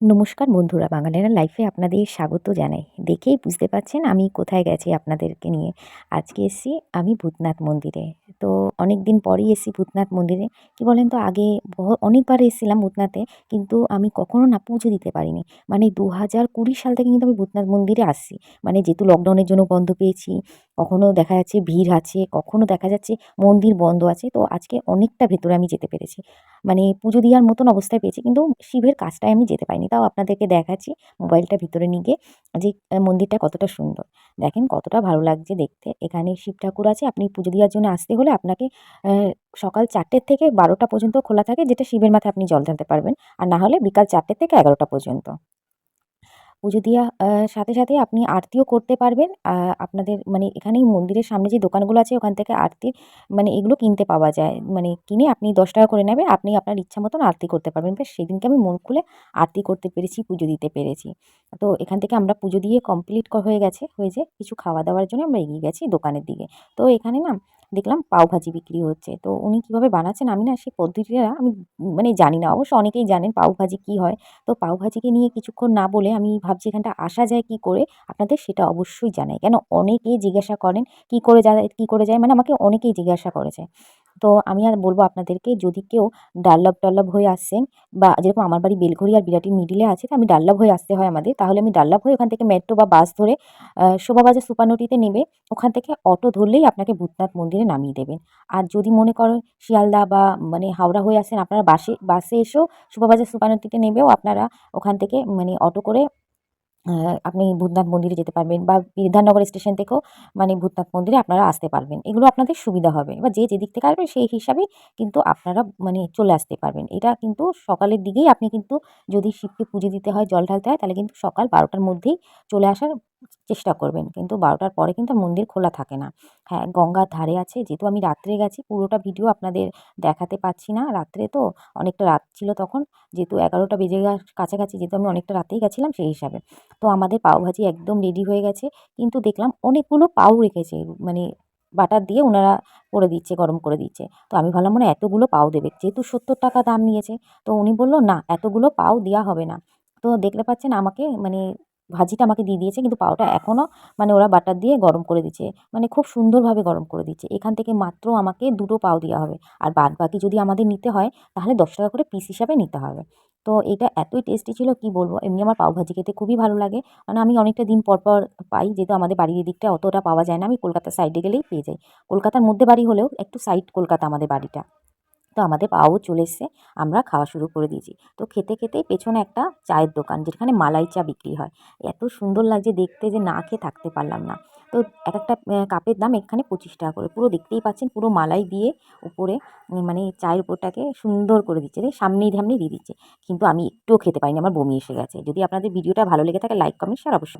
নমস্কার বন্ধুরা, বাঙালিরা লাইফে আপনাদের স্বাগত জানাই। দেখেই বুঝতে পারছেন আমি কোথায় গেছি আপনাদেরকে নিয়ে। আজকে এসেছি আমি ভূতনাথ মন্দিরে। তো অনেক দিন পরেই এসেছি ভূতনাথ মন্দিরে। কি বলেন তো, আগে অনেকবার এসেছিলাম ভূতনাথে, কিন্তু আমি কখনো না পুজো দিতে পারিনি। মানে দু হাজার কুড়ি সাল থেকে কিন্তু আমি ভূতনাথ মন্দিরে আসছি। মানে যেহেতু লকডাউনের জন্য বন্ধ পেয়েছি কখনো দেখা যাচ্ছে ভিড় আছে, কখনো দেখা যাচ্ছে মন্দির বন্ধ আছে। তো আজকে অনেকটা ভেতরে আমি যেতে পেরেছি। মানে পুজো দেওয়ার মতন অবস্থায় পেয়েছি কিন্তু শিবের কাজটায় আমি যেতে পারিনি। তাও আপনাদেরকে দেখাচ্ছি মোবাইলটা ভিতরে নিয়ে গিয়ে যে মন্দিরটা কতটা সুন্দর। দেখেন কতটা ভালো লাগছে দেখতে। এখানে শিব ঠাকুর আছে, আপনি পুজো দেওয়ার জন্য আসতে হলে আপনাকে সকাল চারটের থেকে বারোটা পর্যন্ত খোলা থাকে যেটা শিবের মাথায় আপনি জল ঢালতে পারবেন। আর না হলে বিকাল চারটে থেকে এগারোটা পর্যন্ত। পুজো দেওয়া সাথে সাথে আপনি আরতিও করতে পারবেন। আপনাদের মানে এখানেই মন্দিরের সামনে যে দোকানগুলো আছে, ওখান থেকে আরতি মানে এগুলো কিনতে পাওয়া যায়। মানে কিনে আপনি দশ টাকা করে নেবে আপনি আপনার ইচ্ছা মতন আরতি করতে পারবেন। বেশ, সেদিনকে আমি মন খুলে আরতি করতে পেরেছি, পুজো দিতে পেরেছি। তো এখান থেকে আমরা পুজো দিয়ে কমপ্লিট হয়ে গেছে হয়েছে কিছু খাওয়া দাওয়ার জন্য আমরা এগিয়ে গেছি দোকানের দিকে। তো এখানে না দেখলাম পাওভাজি বিক্রি হচ্ছে। তো উনি কীভাবে বানাচ্ছেন আমি না সেই পদ্ধতিটা আমি মানে জানি না। অবশ্য অনেকেই জানেন পাওভাজি কী হয়। তো পাওভাজিকে নিয়ে কিছুক্ষণ না বলে আমি ভাবছি এখানটা আসা যায় কি করে, আপনাদের সেটা অবশ্যই জানাই। কেন? অনেকেই জিজ্ঞাসা করেন, কি করে যায়, কি করে যায়? মানে আমাকে অনেকেই জিজ্ঞাসা করেছে। তো আমি আর বলব আপনাদেরকে, যদি কেউ ডাল্লভ টাল্লভ হয়ে আসছেন বা যেরকম আমার বাড়ি বেলঘড়ি আর বিরাটির মিডিলে আছে, তো আমি ডাল্লভ হয়ে আসতে হয় আমাদের, তাহলে আমি ডাল্লভ হয়ে ওখান থেকে মেট্রো বা বাস ধরে শোভাবাজার সুপারনটিতে নেবে ওখান থেকে অটো ধরলেই আপনাকে ভূতনাথ মন্দিরে নামিয়ে দেবেন। আর যদি মনে করেন শিয়ালদা বা মানে হাওড়া হয়ে আসেন আপনারা বাসে বাসে এসেও শোভাবাজার সুপারনটিতে নেবেও আপনারা ওখান থেকে মানে অটো করে আপনি ভূতনাথ মন্দিরে যেতে পারবেন বা বিধাননগর স্টেশন থেকেও মানে ভূতনাথ মন্দিরে আপনারা আসতে পারবেন। এগুলো আপনাদের সুবিধা হবে। বা যে যেদিক থেকে আসবেন সেই হিসাবেই কিন্তু আপনারা মানে চলে আসতে পারবেন। এটা কিন্তু সকালের দিকেই আপনি কিন্তু যদি শিবকে পুজো দিতে হয়, জল ঢালতে হয়, তাহলে কিন্তু সকাল বারোটার মধ্যেই চলে আসার চেষ্টা করবেন। কিন্তু বারোটার পরে কিন্তু মন্দির খোলা থাকে না। হ্যাঁ গঙ্গার ধারে আছে। যেহেতু আমি রাত্রে গেছি, পুরোটা ভিডিও আপনাদের দেখাতে পারছি না। রাত্রে তো অনেকটা রাত ছিল তখন। যেহেতু এগারোটা বেজে কাছাকাছি, যেহেতু আমি অনেকটা রাতেই গেছিলাম সেই হিসাবে। তো আমাদের পাওভাজি একদম রেডি হয়ে গেছে। কিন্তু দেখলাম অনেকগুলো পাও রেখেছে। মানে বাটার দিয়ে ওনারা করে দিচ্ছে, গরম করে দিচ্ছে। তো আমি ভাবলাম মনে এতগুলো পাও দেবে। যেহেতু সত্তর টাকা দাম নিয়েছে। তো উনি বলল, না, এতগুলো পাও দেওয়া হবে না। তো দেখতে পাচ্ছেন আমাকে মানে ভাজিটা আমাকে দিয়ে দিয়েছে, কিন্তু পাওটা এখনও মানে ওরা বাটার দিয়ে গরম করে দিচ্ছে মানে খুব সুন্দরভাবে গরম করে দিচ্ছে। এখান থেকে মাত্র আমাকে দুটো পাও দেওয়া হবে। আর বাদ বাকি যদি আমাদের নিতে হয়, তাহলে দশ টাকা করে পিস হিসাবে নিতে হবে। তো এটা এতই টেস্টি ছিল, কি বলব? এমনি আমার পাওভাজি খেতে খুবই ভালো লাগে। মানে আমি অনেকটা দিন পর পর পাই, যেহেতু আমাদের বাড়ির এদিকটা অতটা পাওয়া যায় না। আমি কলকাতার সাইডে গেলেই পেয়ে যাই। কলকাতার মধ্যে বাড়ি হলেও একটু সাইড কলকাতা আমাদের বাড়িটা। তো আমাদের পাও চলে এসছে, আমরা খাওয়া শুরু করে দিয়েছি। তো খেতে খেতেই পেছনে একটা চায়ের দোকান, যেখানে মালাই চা বিক্রি হয়। এত সুন্দর লাগছে দেখতে যে না খেয়ে থাকতে পারলাম না। তো এক একটা কাপের দাম এখানে পঁচিশ টাকা করে। পুরো দেখতেই পাচ্ছেন, পুরো মালাই দিয়ে উপরে মানে চায়ের উপরটাকে সুন্দর করে দিচ্ছে সামনেই ধামনেই দিয়ে দিচ্ছে। কিন্তু আমি একটুও খেতে পাইনি আমার বমি এসে গেছে। যদি আপনাদের ভিডিওটা ভালো লেগে থাকে লাইক কমেন্ট শেয়ার অবশ্যই